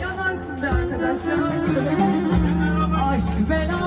yanarsın be arkadaş yanarsın. Aşk bela